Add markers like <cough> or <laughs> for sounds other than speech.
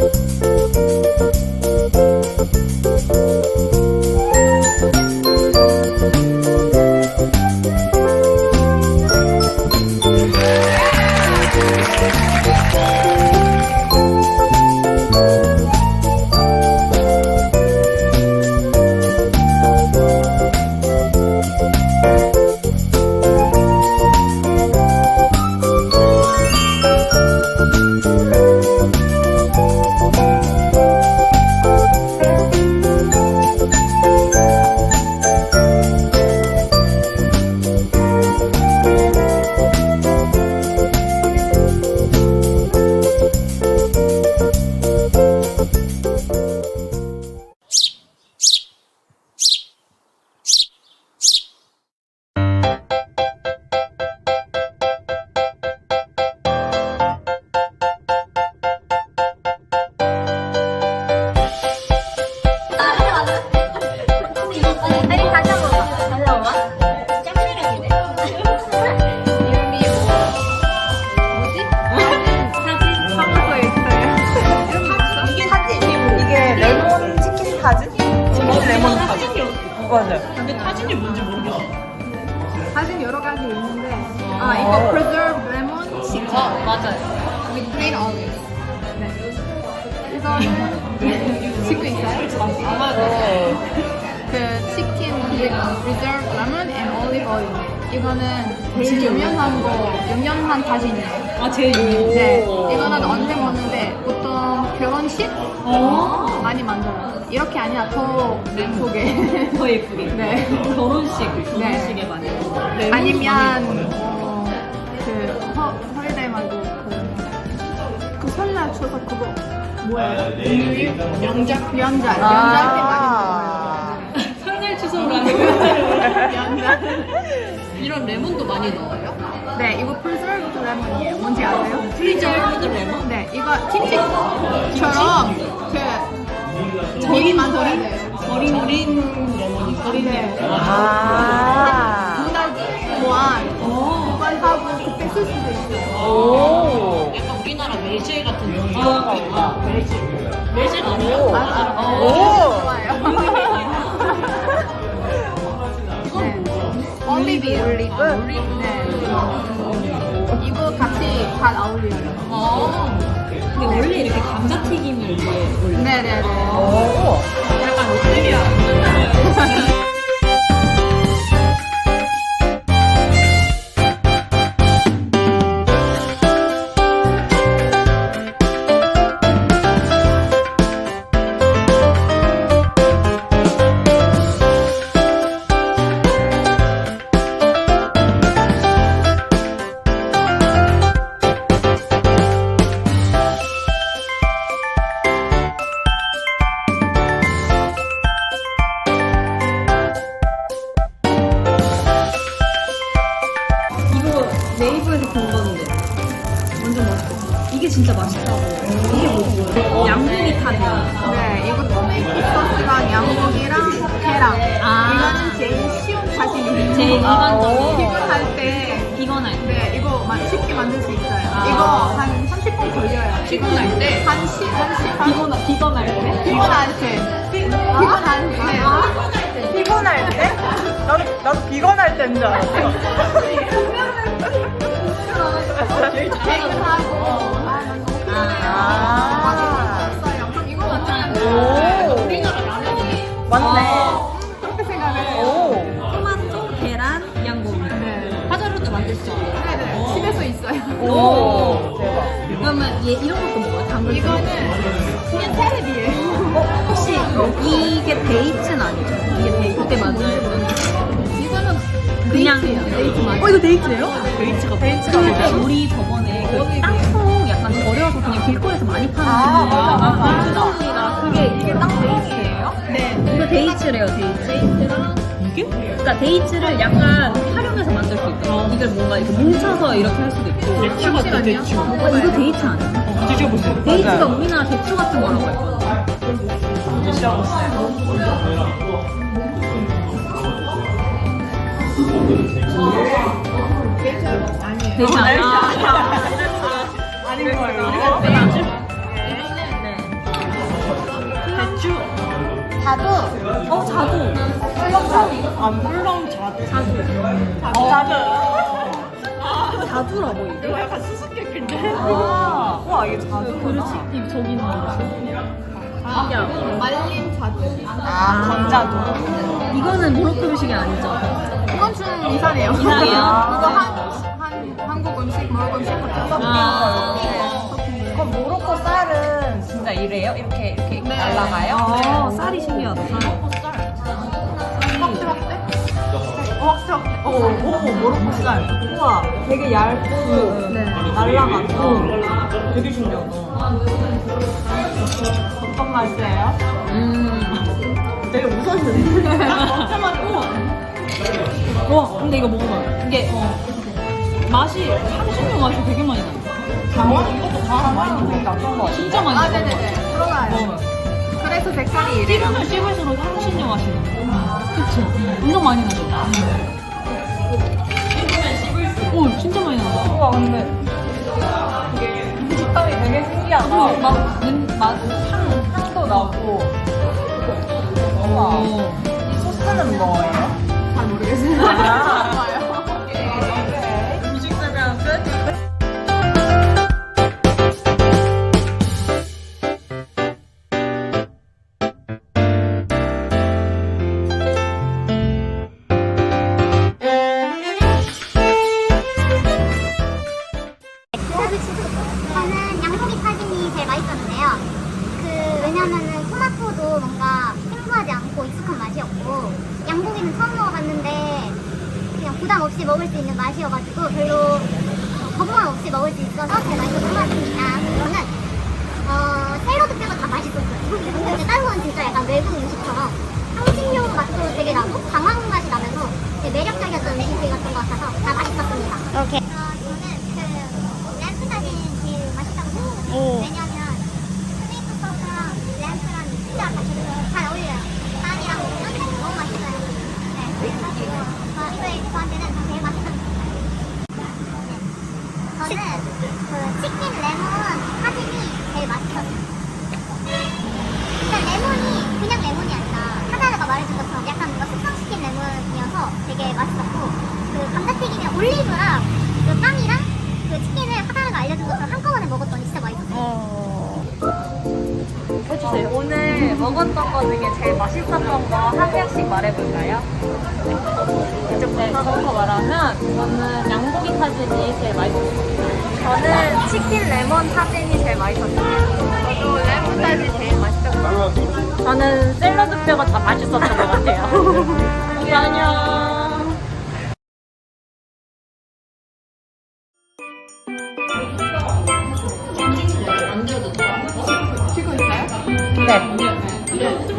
아니 타즈? 치킨 레몬 타즈. 맞아요. 근데 타진이 뭔지 모르겠어. 사진 여러 가지 있는데 아 이거 preserved lemon chicken. 어, 맞아요. with green olive. 네. 이거는 <laughs> 찍고 있어요? 아마도. 그 치킨 reserved lemon and olive oil. 이거는 제일 유명한 거, 유명한 다진이에요. 아, 제일 유명. 네, 이거는 언제 먹는데 결혼식 어. 많이 만들어요. 이렇게 아니라 더 예쁘게. <laughs> 더 예쁘게. 네. 결혼식, 결혼식에 많이. 레몬도 아니면. 어, 그 허, 헐데이 말고 그, 그 설날 추석 그거 뭐예요? 명작. 명절 아. 명절 때 많이 먹어요. <laughs> 설날 추석으로 하는 <laughs> 명절. 이런 레몬도 많이 넣어요? 네, 이거 preserved lemon이에요. 뭔지 아세요? 프리저드 레몬? 네, 이거 김치처럼 그 절이 만들어야 돼요. 절인, 절인 레몬이 네. 레몬. 아. 두달 동안 어. 보관하고 그때 쓸 수도 있어요. 오. 약간 우리나라 매실 같은 느낌. 보다. 아, 매실. 매실 아니에요? 오. 맞아. 어. 오. 좋아요. 올리브. 올리브? 네. 이거 같이 잘 어울려요. 어. 근데 원래 이렇게 감자튀김을 위에 올려. 네네네. 오. 약간 롯데리아. <laughs> 탑이야. 네, 이거 토마토 소스랑 양고기랑 계란. 아. 이거는 제일 쉬운 사진이에요. 제일 일반적인 피곤할 때 비건할 때. 네, 이거 마- 쉽게 만들 수 있어요. 아. 이거 한 30분 걸려요. 피곤할 때? 한 시, 한 시, 한 비건 비건할 때. 피곤할 때. 피곤할 때. 피곤할 때? 나도, 나도 비건할 때인 줄 알았어. 퇴근하고, 아, 난 너무 피곤해요. 아. 맛있었어요. 우리나라 라면이 맞네. 그렇게 생각해요. 오. 토마토, 계란, 양고기. 네. 화자로도 만들 수 있고. 네네. 집에서 있어요. 오. 대박. 그러면 얘 이런 것도 먹어요? 당근. 이거는 그냥 테레비예요. 어, 혹시 이게 데이트는 아니죠? 이게 때건 이거는 그냥. 데이트 맞아요. 어 이거 데이트예요? 데이트가 데이트가 그때? 우리 저번에 그 땅콩 약간 절여서 그냥 길거리에서 많이 파는 아, 맞아, 맞아. 수정이가 이게 딱 데이트예요? 네. 이거 데이트래요 데이트 데이트랑 이게? 그러니까 데이트를 약간 활용해서 만들 수 있고 이걸 뭔가 이렇게 뭉쳐서 이렇게 할 수도 있고 대추 같아, 대추. 어, 이거 데이트 아니에요? 드셔보세요. 데이트가 맞아요. 우리나라 대추 같은 거라고 했거든 드셔보세요. 데이트 아니야? <laughs> 아닌 거예요. 자두. 어 자두. 아, 물렁 자두. 자두. 어, 자두. 자두라고 이게? 약간 수수께끼인데? 아, 와, 이게 자두구나. 그릇이 이 저기 있는. 신기하고. 말린 자두. 아, 건자두. 이거는 모로코 음식이 아니죠? 이건 좀 이상해요. 이상해요? <laughs> 이거 한, 한 한국 음식, 모로코 음식 같은 거. 아. 그럼 모로코 쌀은 진짜 이래요? 이렇게, 이렇게 네. 날라가요? 어, 쌀이 신기하다. 쌀. 확실하게? 어. 오, 오, 모로코 쌀. 우와, 되게 얇고, 네. 날라가고. 되게 신기하다. 어떤 맛이에요? 음. 되게 무서운데? 잠깐만, 우와. 와, 근데 이거 먹어봐. 이게 어, 맛이 향신료 맛이 되게 많이 나. 강원 이것도 강원 많이 먹으니까 그런 거. 진짜 많이 아, 나. 네네네. 들어가요. 먹어요. 그래서 색깔이 이래요. 씹으면 씹을수록 향신료 맛이 나. 그치? 엄청 많이 나죠? 오, 진짜 많이 난다. 우와, 근데. 식감이 되게 신기하다. 그리고 막, 는, 맛, 향. 향도 나고. 우와. 오. 이 소스는 뭐예요? 뭔가 생소하지 않고 익숙한 맛이었고 양고기는 처음 먹어봤는데 그냥 부담 없이 먹을 수 있는 맛이어가지고 별로 어, 거부감 없이 먹을 수 있어서 제일 맛있었던 것 같습니다. 저는 어, 샐러드 빼고 다 맛있었어요. <laughs> 근데 다른 건 진짜 약간 외국 음식처럼 향신료 맛도 되게 나고 강황 맛이 나면서 되게 매력적이었던 음식이 같은 것 같아서 다 맛있었습니다. 오케이. 저는 그 램프 사진 제일 맛있다고 생각해요. 왜냐면 스테이크 소스랑 램프랑 진짜 같이 잘 어울려요. 빵이랑 먹으면 너무 맛있어요. 네, 그래가지고 저 이거 저한테는 제일 맛있었던 것 같아요. 저는 그 치킨 레 먹었던 거 중에 제일 맛있었던 거 한 개씩 말해볼까요? 네, 저부터 말하면 저는 양고기 사진이 제일 맛있었어요. 저는 치킨 레몬 사진이 제일 맛있었어요. 저도 레몬 사진이 제일 맛있었어요. 저는 샐러드 뼈가 다 맛있었던 것 같아요. 모두 <laughs> 네, 안녕. 네. Yeah.